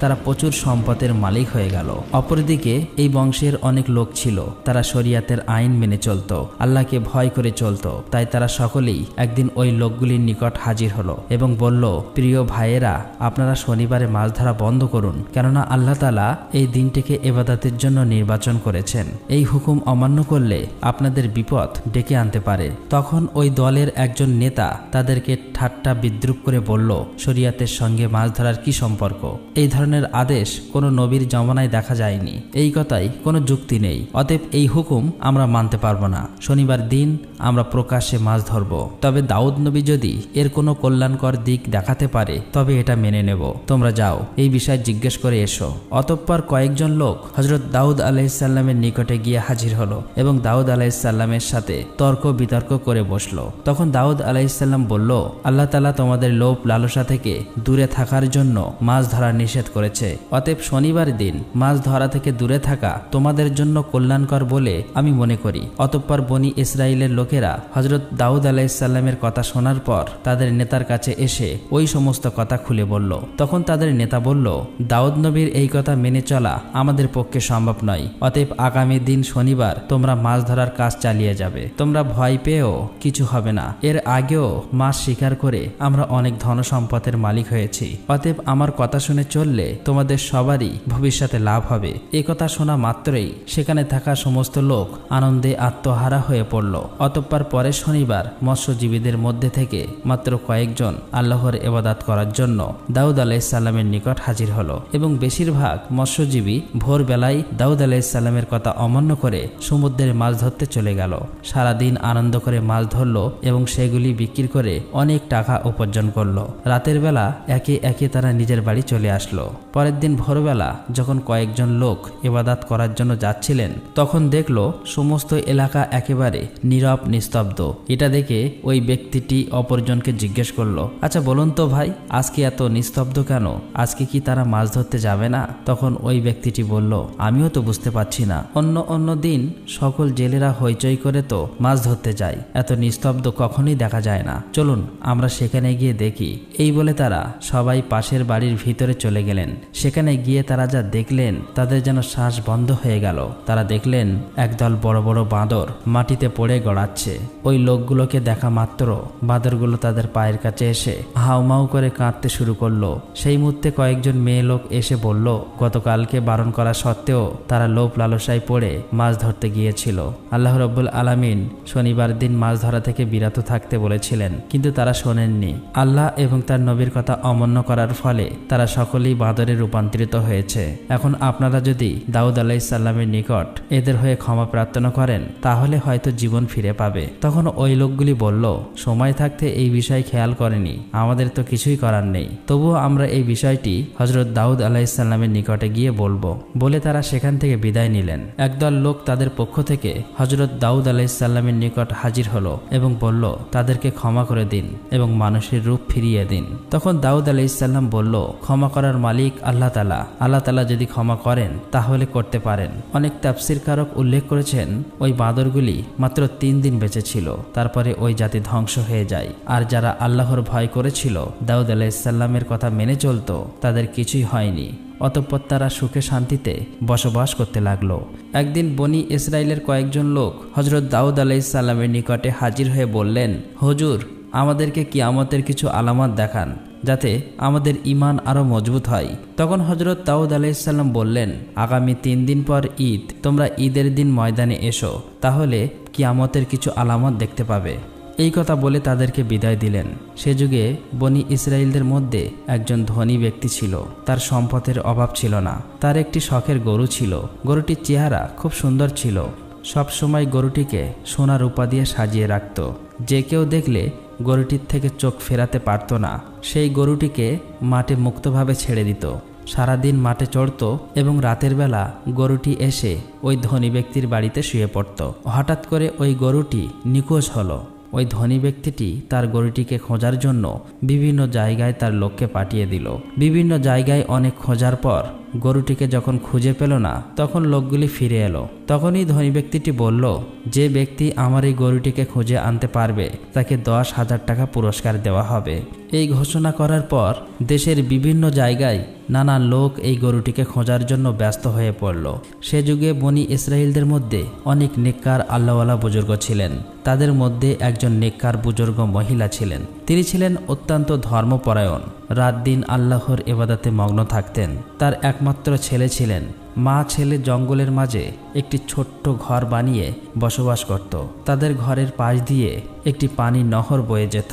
তারা প্রচুর সম্পদের মালিক হয়ে গেল। অপরদিকে এই বংশের অনেক লোক ছিল, তারা শরিয়াতের আইন মেনে চলত, আল্লাহকে ভয় করে চলত। তাই তারা সকলেই একদিন ওই লোকগুলির নিকট হাজির হলো এবং বলল, প্রিয় ভাইয়েরা, আপনারা শনিবারে মাছ ধরা বন্ধ করুন, কেননা আল্লাহ তালা এই দিনটিকে এবাদাতের জন্য নির্বাচন করেছেন। এই হুকুম অমান্য করলে আপনাদের বিপদ ডেকে আনতে পারে। তখন ওই দলের একজন নেতা তাদেরকে ঠাট্টা বিদ্রুপ করে বলল, শরিয়াতের সঙ্গে মাছ ধরার কি সম্পর্ক? এই ধরনের আদেশ কোনো নবীর জমানায় দেখা যায়নি। এই কথাই কোনো যুক্তি নেই। অতএব এই হুকুম আমরা মানতে পারব না। শনিবার দিন আমরা প্রকাশ্যে মাছ ধরব। তবে দাউদ নবী যদি এর কোনো কল্যাণকর দিক দেখাতে পারে, তবে এটা মেনে নেব। তোমরা যাও, এই বিষয়ে জিজ্ঞেস করে এসো। অতঃপর কয়েকজন লোক হজরত দাউদ আলাইসাল্লামের নিকটে গিয়ে হাজির হলো এবং দাউদ আলাইসাল্লামের সাথে তর্ক বিতর্ক করে বসল। তখন দাউদ আলাইসাল্লাম বলল, আল্লাহ তালা তোমাদের লোভ লালসা থেকে দূরে থাকার জন্য মাছ ধরা নিষেধ করেছে। অতএব শনিবার দিন মাছ ধরা থেকে দূরে থাকা তোমাদের জন্য কল্যাণকর বলে আমি মনে করি। অতঃপর বনি ইসরায়েলের লোকেরা হজরত দাউদ আলাইসাল্লামের কথা শোনার পর তাদের নেতার কাছে এসে ওই সমস্ত কথা খুলে বলল। তখন তাদের নেতা বলল, দাউদ নবীর এই কথা মেনে চলা আমাদের পক্ষে সম্ভব নয়। অতএব আগামী দিন শনিবার তোমরা মাছ ধরার কাজ চালিয়ে যাবে। তোমরা ভয় পেয়েও কিছু হবে না। এর আগেও মাছ শিকার করে আমরা অনেক ধন সম্পদের মালিক হয়েছি। অতএব আমার কথা শুনে চললে তোমাদের সবারই ভবিষ্যতে লাভ হবে। এ কথা শোনা মাত্রই সেখানে থাকা সমস্ত লোক আনন্দে আত্মহারা হয়ে পড়ল। অতঃপর পরের শনিবার মৎস্যজীবীদের মধ্যে থেকে মাত্র কয়েকজন আল্লাহর এবাদাত করার জন্য দাউদ আলাইসাল্লামের নিকট হাজির হলো এবং বেশিরভাগ মৎস্যজীবী ভোরবেলায় দাউদ আলাইসাল্লামের কথা অমান্য করে সমুদ্রে মাছ ধরতে চলে গেল। সারাদিন আনন্দ করে মাছ ধরলো এবং সেগুলি বিক্রি করে অনেক টাকা উপার্জন করল। রাতের বেলা একে একে তারা নিজের বাড়ি চলে আসলো। পরের দিন ভোরবেলা যখন কয়েকজন লোক এবাদাত করার জন্য যাচ্ছিলেন, তখন দেখল সমস্ত এলাকা একেবারে নীরব, নিস্তব্ধ। এটা দেখে ওই ব্যক্তিটি অপরজনকে জিজ্ঞেস করল আচ্ছা বলুন তো ভাই আজকে এত নিস্তব্ধ কেন? আজকে কি তারা মাছ ধরতে যাবে না? তখন ওই ব্যক্তিটি বলল, আমিও তো বুঝতে পারছি না। অন্য অন্য দিন সকল জেলেরা হইচই করে তো মাছ ধরতে যায়। এত নিস্তব্ধ কখনই দেখা যায় না। চলুন, আমরা সেখানে গিয়ে দেখি। এই বলে তারা সবাই পাশের বাড়ির ভিতরে চলে গেলেন। সেখানে গিয়ে তারা যা দেখলেন, তাদের যেন শ্বাস বন্ধ হয়ে গেল। তারা দেখলেন, একদল বড় বড় বাঁদর মাটিতে পড়ে গড়াচ্ছে। ওই লোকগুলোকে দেখা মাত্র বাঁদরগুলো তাদের পায়ের কাছে এসে হাউমাউ করে কাঁদতে শুরু করল। সেই মুহূর্তে কয়েকজন মেয়ে লোক এসে বলল, গতকালকে বারণ করা সত্ত্বেও তারা লোভ লালসায় পড়ে মাছ ধরতে গিয়েছিল। আল্লাহ রব্বুল আলামিন শনিবার দিন মাছ ধরা থেকে বিরত থাকতে বলেছিলেন, কিন্তু তারা শোনেননি। আল্লাহ এবং তার নবীর কথা অমান্য করার ফলে তারা সকলেই বাঁদরে রূপান্তরিত হয়েছে। এখন আপনারা যদি দাউদ আলাইসাল্লামের নিকট এদের হয়ে ক্ষমা প্রার্থনা করেন, তাহলে হয়তো জীবন ফিরে পাবে। তখন ওই লোকগুলি বলল, সময় থাকতে এই বিষয় খেয়াল করেনি। আমাদের তো কিছুই করার নেই। তবুও আমরা এই বিষয়টি হজরত দাউদ আলাইসাল্লামের নিকটে গিয়ে বলব। বলে তারা সেখান থেকে বিদায় নিলেন। একদল লোক তাদের পক্ষ থেকে হজরত দাউদ আলাইসাল্লামের নিকট হাজির হলো এবং বলল, তাদেরকে ক্ষমা করে দিন এবং মানুষের রূপ ফিরিয়ে দিন। তখন দাউদ আলাইসাল্লাম বলল, ক্ষমা করার মালিক আল্লাহ তালা। আল্লাহ তালা যদি ক্ষমা করেন, তাহলে করতে পারেন। অনেক তাফসির কারক উল্লেখ করেছেন, ওই বাঁদরগুলি মাত্র তিন দিন বেঁচে ছিল, তারপরে ওই জাতি ধ্বংস হয়ে যায়। আর যারা আল্লাহর ভয় করেছিল, দাউদ আলাইসাল্লামের কথা মেনে চলতো, তাদের কিছুই হয়নি। অতঃপর তারা সুখে শান্তিতে বসবাস করতে লাগল। একদিন বনি ইসরায়েলের কয়েকজন লোক হজরত দাউদ আলাইসাল্লামের নিকটে হাজির হয়ে বললেন, হজুর, আমাদেরকে কিয়ামতের কিছু আলামত দেখান। যাতে আমাদের ইমান আরও মজবুত হয়। তখন হজরত দাউদ আলাইসাল্লাম বললেন, আগামী তিন দিন পর ঈদ, তোমরা ঈদের দিন ময়দানে এসো, তাহলে কিয়ামতের কিছু আলামত দেখতে পাবে। এই কথা বলে তাদেরকে বিদায় দিলেন। সে যুগে বনি ইসরায়েলদের মধ্যে একজন ধনী ব্যক্তি ছিল। তার সম্পদের অভাব ছিল না। তার একটি শখের গরু ছিল। গরুটির চেহারা খুব সুন্দর ছিল। সবসময় গরুটিকে সোনা রূপা দিয়ে সাজিয়ে রাখত। যে কেউ দেখলে গরুটির থেকে চোখ ফেরাতে পারত না। সেই গরুটিকে মাঠে মুক্তভাবে ছেড়ে দিত। সারাদিন মাঠে চড়ত এবং রাতের বেলা গরুটি এসে ওই ধনী ব্যক্তির বাড়িতে শুয়ে পড়ত। হঠাৎ করে ওই গরুটি নিখোঁজ হলো। ওই ধনী ব্যক্তিটি তার গরুটিকে খোঁজার জন্য বিভিন্ন জায়গায় তার লোককে পাঠিয়ে দিল। বিভিন্ন জায়গায় অনেক খোঁজার পর গরুটিকে যখন খুঁজে পেল না, তখন লোকগুলি ফিরে এলো। তখনই ধনী ব্যক্তিটি বলল, যে ব্যক্তি আমার এই গরুটিকে খুঁজে আনতে পারবে, তাকে দশ হাজার টাকা পুরস্কার দেওয়া হবে। এই ঘোষণা করার পর দেশের বিভিন্ন জায়গায় নানা লোক এই গরুটিকে খোঁজার জন্য ব্যস্ত হয়ে পড়ল। সে যুগে বনি ইসরায়েলদের মধ্যে অনেক নেককার আল্লাহওয়ালা বুজুর্গ ছিলেন। তাদের মধ্যে একজন নেককার বুজুর্গ মহিলা ছিলেন। তিনি ছিলেন অত্যন্ত ধর্মপরায়ণ। রাত দিন আল্লাহর এবাদাতে মগ্ন থাকতেন। তার একমাত্র ছেলে ছিলেন মা ছেলে জঙ্গলের মাঝে একটি ছোট্ট ঘর বানিয়ে বসবাস করত। তাদের ঘরের পাশ দিয়ে একটি পানির নহর বয়ে যেত।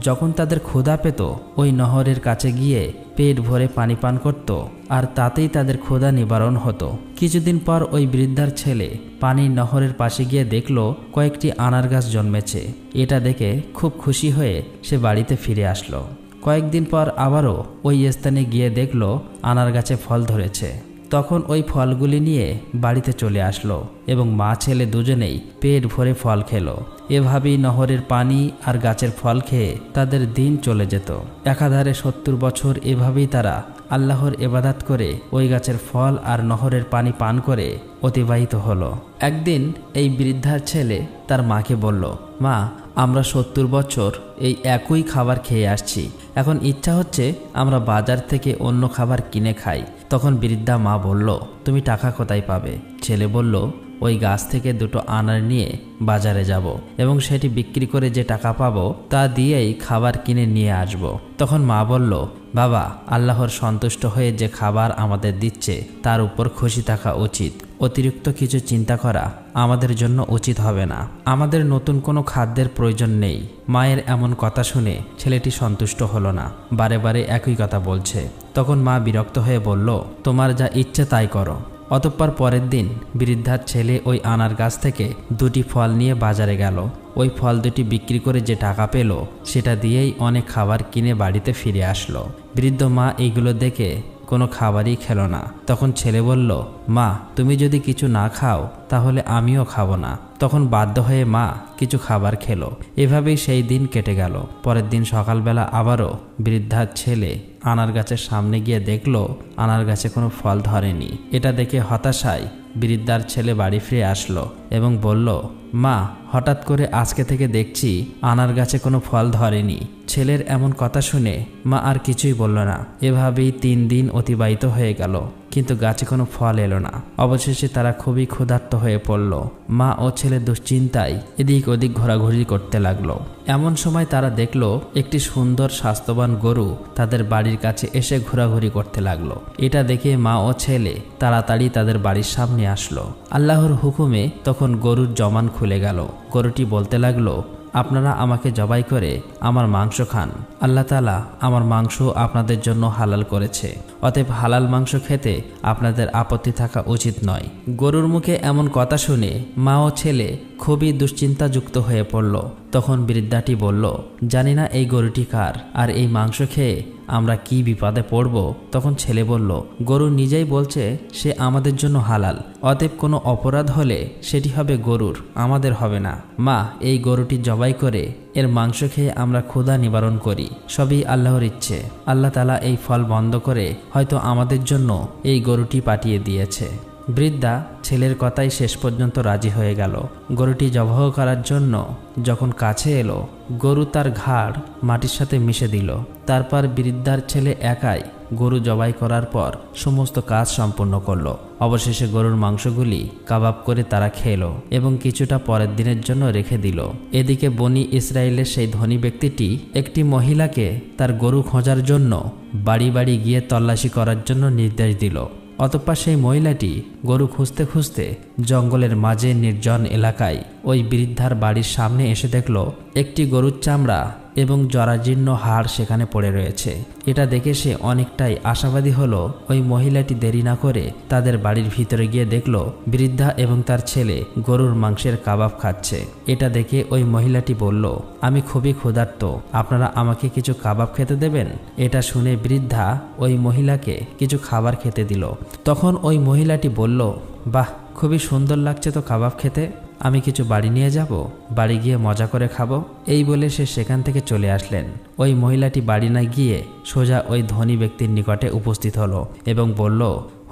যখন তাদের ক্ষুধা পেত, ওই নহরের কাছে গিয়ে পেট ভরে পানি পান করত আর তাতেই তাদের ক্ষুধা নিবারণ হতো। কিছুদিন পর ওই বৃদ্ধার ছেলে পানির নহরের পাশে গিয়ে দেখল কয়েকটি আনার গাছ জন্মেছে। এটা দেখে খুব খুশি হয়ে সে বাড়িতে ফিরে আসলো। কয়েকদিন পর আবারও ওই স্থানে গিয়ে দেখল আনার গাছে ফল ধরেছে। তখন ওই ফলগুলি নিয়ে বাড়িতে চলে আসলো এবং মা ছেলে দুজনেই পেট ভরে ফল খেলো। এভাবেই নহরের পানি আর গাছের ফল খেয়ে তাদের দিন চলে যেত। একাধারে সত্তর বছর এভাবেই তারা আল্লাহর এবাদাত করে ওই গাছের ফল আর নহরের পানি পান করে অতিবাহিত হলো। একদিন এই বৃদ্ধার ছেলে তার মাকে বলল, মা, আমরা সত্তর বছর এই একই খাবার খেয়ে আসছি। এখন ইচ্ছা হচ্ছে আমরা বাজার থেকে অন্য খাবার কিনে খাই। তখন বৃদ্ধা মা বলল, তুমি টাকা কোথায় পাবে ছেলে বলল, ওই গাছ থেকে দুটো আনার নিয়ে বাজারে যাব এবং সেটি বিক্রি করে যে টাকা পাবো তা দিয়েই খাবার কিনে নিয়ে আসব। তখন মা বলল, বাবা, আল্লাহর সন্তুষ্ট হয়ে যে খাবার আমাদের দিচ্ছে, তার উপর খুশি থাকা উচিত অতিরিক্ত কিছু চিন্তা করা আমাদের জন্য উচিত হবে না। আমাদের নতুন কোনো খাদ্যের প্রয়োজন নেই। মায়ের এমন কথা শুনে ছেলেটি সন্তুষ্ট হলো না। বারে বারে একই কথা বলছে। তখন মা বিরক্ত হয়ে বলল, তোমার যা ইচ্ছে তাই করো। অতঃপর পরের দিন বৃদ্ধার ছেলে ওই আনার গাছ থেকে দুটি ফল নিয়ে বাজারে গেল। ওই ফল দুটি বিক্রি করে যে টাকা পেল, সেটা দিয়েই অনেক খাবার কিনে বাড়িতে ফিরে আসলো। বৃদ্ধ মা এইগুলো দেখে কোনো খাবারই খেলো না। তখন ছেলে বলল, মা, তুমি যদি কিছু না খাও, তাহলে আমিও খাব না। তখন বাধ্য হয়ে মা কিছু খাবার খেলো। এভাবেই সেই দিন কেটে গেল। পরের দিন সকালবেলা আবারও বৃদ্ধার ছেলে আনার গাছের সামনে গিয়ে দেখল আনার গাছে কোনো ফল ধরেনি। এটা দেখে হতাশায় বৃদ্ধার ছেলে বাড়ি ফিরে আসলো এবং বলল, মা, হঠাৎ করে আজকে থেকে দেখছি আনার গাছে কোনো ফল ধরেনি। ছেলের এমন কথা শুনে মা আর কিছুই বলল না। এভাবেই তিন দিন অতিবাহিত হয়ে গেল। কিন্তু গাছে কোনো ফল এলো না। অবশেষে তারা খুবই ক্ষুধার্ত হয়ে পড়ল। মা ও ছেলে দুশ্চিন্তায় এদিক ওদিক ঘোরাঘুরি করতে লাগল। এমন সময় তারা দেখল, একটি সুন্দর স্বাস্থ্যবান গরু তাদের বাড়ির কাছে এসে ঘোরাঘুরি করতে লাগল। এটা দেখে মা ও ছেলে তাড়াতাড়ি তাদের বাড়ির সামনে আসলো। আল্লাহর হুকুমে তখন গরুর জমান খুলে গেল। গরুটি বলতে লাগল আপনারা আমাকে জবাই করে আমার মাংস খান। আল্লাহ তালা আমার মাংস আপনাদের জন্য হালাল করেছে। অতএব হালাল মাংস খেতে আপনাদের আপত্তি থাকা উচিত নয়। গরুর মুখে এমন কথা শুনে মা ও ছেলে খুবই দুশ্চিন্তাযুক্ত হয়ে পড়ল। তখন বৃদ্ধাটি বলল, জানি না এই গরুটি কার, আর এই মাংস খেয়ে আমরা কি বিপদে পড়ব? তখন ছেলে বলল, গরু নিজেই বলছে সে আমাদের জন্য হালাল, অতএব কোনো অপরাধ হলে সেটি হবে গরুর, আমাদের হবে না। মা, এই গরুটি জবাই করে এর মাংস খেয়ে আমরা ক্ষুধা নিবারণ করি, সবই আল্লাহর ইচ্ছে। আল্লাহ তালা এই ফল বন্ধ করে হয়তো আমাদের জন্য এই গরুটি পাঠিয়ে দিয়েছে। বৃদ্ধা ছেলের কথাই শেষ পর্যন্ত রাজি হয়ে গেল। গরুটি জবাহ করার জন্য যখন কাছে এলো, গরু তার ঘাড় মাটির সাথে মিশে দিল। তারপর বৃদ্ধার ছেলে একাই গরু জবাই করার পর সমস্ত কাজ সম্পূর্ণ করল। অবশেষে গরুর মাংসগুলি কাবাব করে তারা খেলো এবং কিছুটা পরের দিনের জন্য রেখে দিল। এদিকে বনি ইসরায়েলের সেই ধনী ব্যক্তিটি একটি মহিলাকে তার গরু খোঁজার জন্য বাড়ি বাড়ি গিয়ে তল্লাশি করার জন্য নির্দেশ দিল। অতঃপর সেই মহিলাটি গরু খুঁজতে খুঁজতে জঙ্গলের মাঝে নির্জন এলাকায় ওই বৃদ্ধার বাড়ির সামনে এসে দেখল, একটি গরুর চামড়া এবং জরাজীর্ণ হাড় সেখানে পড়ে রয়েছে। এটা দেখে সে অনেকটাই আশাবাদী হলো। ওই মহিলাটি দেরি না করে তাদের বাড়ির ভিতরে গিয়ে দেখল, বৃদ্ধা এবং তার ছেলে গরুর মাংসের কাবাব খাচ্ছে। এটা দেখে ওই মহিলাটি বলল, আমি খুবই ক্ষুধার্ত। আপনারা আমাকে কিছু কাবাব খেতে দেবেন? এটা শুনে বৃদ্ধা ওই মহিলাকে কিছু খাবার খেতে দিল। তখন ওই মহিলাটি বলল, বাহ খুবই সুন্দর লাগছে তো কাবাব খেতে। আমি কিছু বাড়ি নিয়ে যাব, বাড়ি গিয়ে মজা করে খাব। এই বলে সে সেখান থেকে চলে আসলেন। ওই মহিলাটি বাড়ি না গিয়ে সোজা ওই ধনী ব্যক্তির নিকটে উপস্থিত হলো এবং বলল,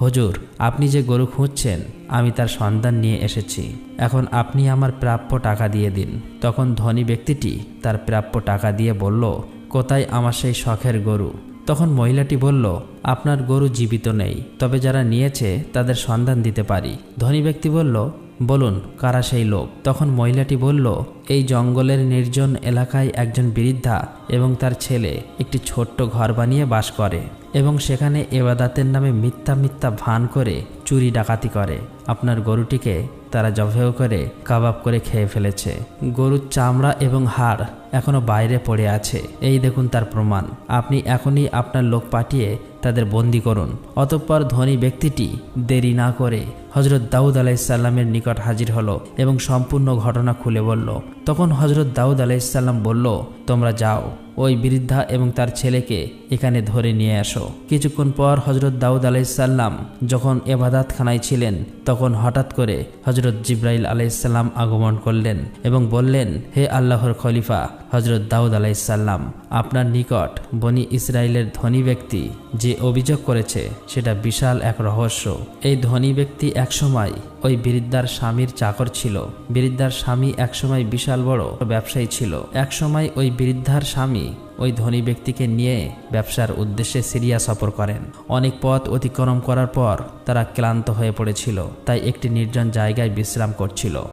হুজুর, আপনি যে গরু খুঁজছেন, আমি তার সন্ধান নিয়ে এসেছি। এখন আপনি আমার প্রাপ্য টাকা দিয়ে দিন। তখন ধনী ব্যক্তিটি তার প্রাপ্য টাকা দিয়ে বলল, কোথায় আমার সেই শখের গরু? তখন মহিলাটি বলল, আপনার গরু জীবিত নেই, তবে যারা নিয়েছে তাদের সন্ধান দিতে পারি। ধনী ব্যক্তি বলল বলুন, কারা সেই লোক? তখন মহিলাটি বলল, এই জঙ্গলের নির্জন এলাকায় একজন বৃদ্ধা এবং তার ছেলে একটি ছোট্ট ঘর বানিয়ে বাস করে এবং সেখানে এবাদাতের নামে মিথ্যা মিথ্যা ভান করে চুরি ডাকাতি করে। আপনার গরুটিকে তারা জবেহ করে কাবাব করে খেয়ে ফেলেছে। গরুর চামড়া এবং হাড় এখনও বাইরে পড়ে আছে। এই দেখুন তার প্রমাণ। আপনি এখনই আপনার লোক পাঠিয়ে তাদের বন্দি করুন। অতঃপর ধনী ব্যক্তিটি দেরি না করে হজরত দাউদ আলাইসাল্লামের নিকট হাজির হলো এবং সম্পূর্ণ ঘটনা খুলে বলল তখন হজরত দাউদ আলাইসাল্লাম বলল, তোমরা যাও, ওই বৃদ্ধা এবং তার ছেলেকে এখানে ধরে নিয়ে আসো কিছুক্ষণ পর হজরত দাউদ আলাইসাল্লাম যখন এবাদাতখানায় ছিলেন, তখন হঠাৎ করে হজরত জিব্রাইল আলাইসাল্লাম আগমন করলেন এবং বললেন, হে আল্লাহর খলিফা হজরত দাউদ আলাইসাল্লাম আপনার নিকট বনি ইসরায়েলের ধনী ব্যক্তি যে অভিযোগ করেছে, সেটা বিশাল এক রহস্য। এই ধনী ব্যক্তি একসময় ওই বৃদ্ধার স্বামীর চাকর ছিল। বৃদ্ধার স্বামী একসময় বিশাল বড় ব্যবসায়ী ছিল। একসময় ওই বৃদ্ধার স্বামী ওই ধনী ব্যক্তিকে নিয়ে ব্যবসার উদ্দেশ্যে সিরিয়া সফর করেন। অনেক পথ অতিক্রম করার পর তারা ক্লান্ত হয়ে পড়েছিল, তাই একটি নির্জন জায়গায় বিশ্রাম করছিল।